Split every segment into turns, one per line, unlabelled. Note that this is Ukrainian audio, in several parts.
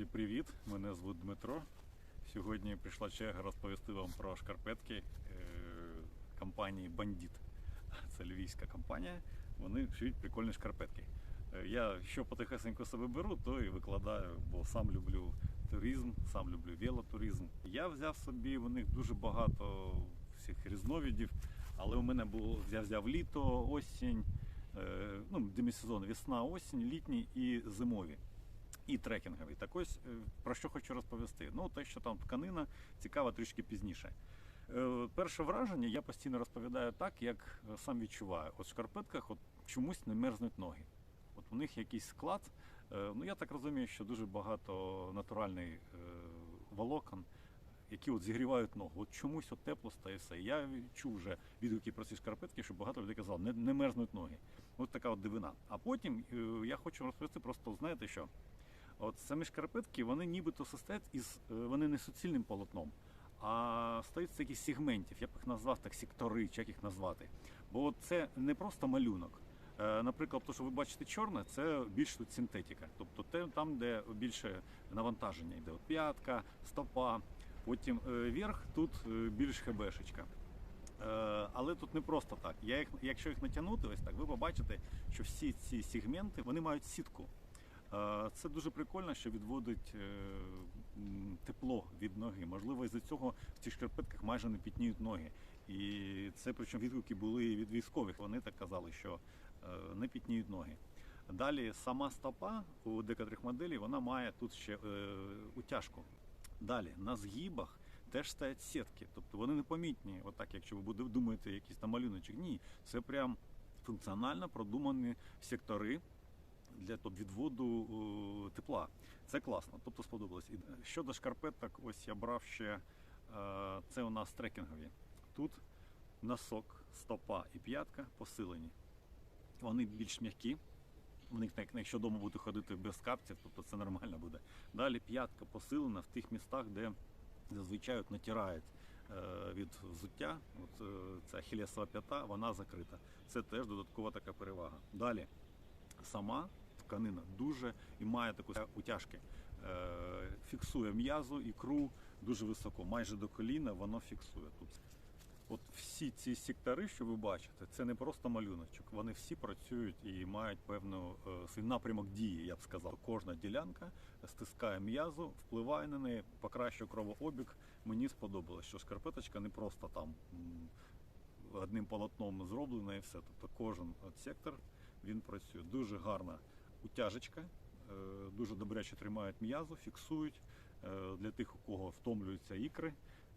Друзі, привіт! Мене звуть Дмитро. Сьогодні прийшла черга розповісти вам про шкарпетки е, компанії Бандіт. Це львівська компанія. Вони шиють прикольні шкарпетки. Е, Я що потихесенько себе беру, то і викладаю, бо сам люблю туризм, сам люблю велотуризм. Я взяв собі у них дуже багато всіх різновидів, але у мене було я взяв літо, осінь, е, ну, демісезон, весна, осінь, літні і зимові і трекінговий. Так ось е, про що хочу розповісти. Ну, те, що там тканина цікава трішки пізніше. Е, Перше враження я постійно розповідаю так, як е, сам відчуваю. От в шкарпетках от чомусь не мерзнуть ноги. От у них якийсь склад. Ну я так розумію, що дуже багато натуральний е, волокон, які от зігрівають ногу. От чомусь от тепло стає все. Я чув вже відгуки про ці шкарпетки, що багато людей казали, не, не мерзнуть ноги. От така от дивина. А потім я хочу розповісти просто, знаєте що? От самі шкарпетки, вони нібито состоять із е, вони не суцільним полотном, а стоять з якихось сегментів. Я б їх назвав так сектори, чи як їх назвати. Бо це не просто малюнок. Е, Наприклад, то, що ви бачите чорне, це більш тут синтетика. Тобто там, де більше навантаження йде. От п'ятка, стопа, потім е, верх, тут більш хебешечка. Але тут не просто так. Я їх, якщо їх натягнути, ось так, ви побачите, що всі ці сегменти вони мають сітку. Е, Це дуже прикольно, що відводить е, тепло від ноги. Можливо, із-за цього в цих шкарпетках майже не пітніють ноги. І це причому відгуки були від військових. Вони так казали, що е, не пітніють ноги. Далі сама стопа у декотрих моделей вона має тут ще утяжку. Далі на згибах теж стоять сітки, тобто вони непомітні, отак, якщо ви буде- думаєте, якийсь там малюночок. Ні, це прям функціонально продумані сектори для відводу тепла. Це класно, тобто сподобалось. І щодо шкарпеток, ось я брав ще е, це у нас трекінгові. Тут носок, стопа і п'ятка посилені. Вони більш м'які. В них, якщо вдома буде ходити без капців, тобто це нормально буде. Далі п'ятка посилена в тих містах, де зазвичай натирають е, від взуття. От, е, ця ахілесова п'ята, вона закрита. Це теж додаткова така перевага. Далі сама тканина дуже і має таку утяжки. Е, фіксує м'язу, ікру дуже високо, майже до коліна воно фіксує тут. От всі ці сектори, що ви бачите, це не просто малюночок. Вони всі працюють і мають певну е, свій напрямок дії, я б сказав. Кожна ділянка стискає м'язу, впливає на неї, покращує кровообіг. Мені сподобалось, що шкарпеточка не просто там одним полотном зроблена і все. Тобто кожен сектор він працює. Дуже гарна утяжечка, е, дуже добряче тримають м'язу, фіксують е, для тих, у кого втомлюються ікри.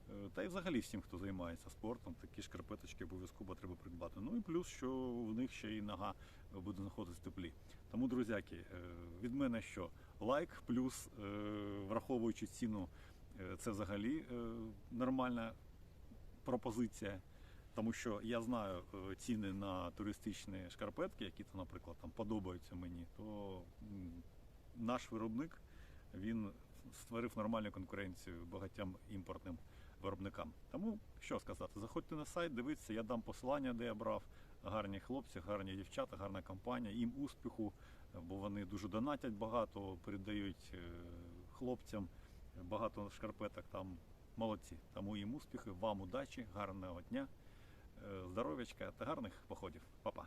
Е, Та й взагалі всім, хто займається спортом, такі шкарпеточки обов'язково треба придбати. Ну і плюс, що в них ще й нога буде знаходитися в теплі. Тому, друзяки, від мене що? Лайк, плюс, враховуючи ціну, це взагалі нормальна пропозиція. Тому що я знаю е, ціни на туристичні шкарпетки, які то, наприклад, там подобаються мені, то наш виробник він створив нормальну конкуренцію багатьом імпортним виробникам. Тому що сказати, заходьте на сайт, дивіться, я дам посилання, де я брав. Гарні хлопці, гарні дівчата, гарна компанія. Їм успіху, бо вони дуже донатять багато, передають е, хлопцям багато шкарпеток. Там молодці. Тому їм успіхи, вам удачі, гарного дня, здоров'ячка та гарних походів. Па-па.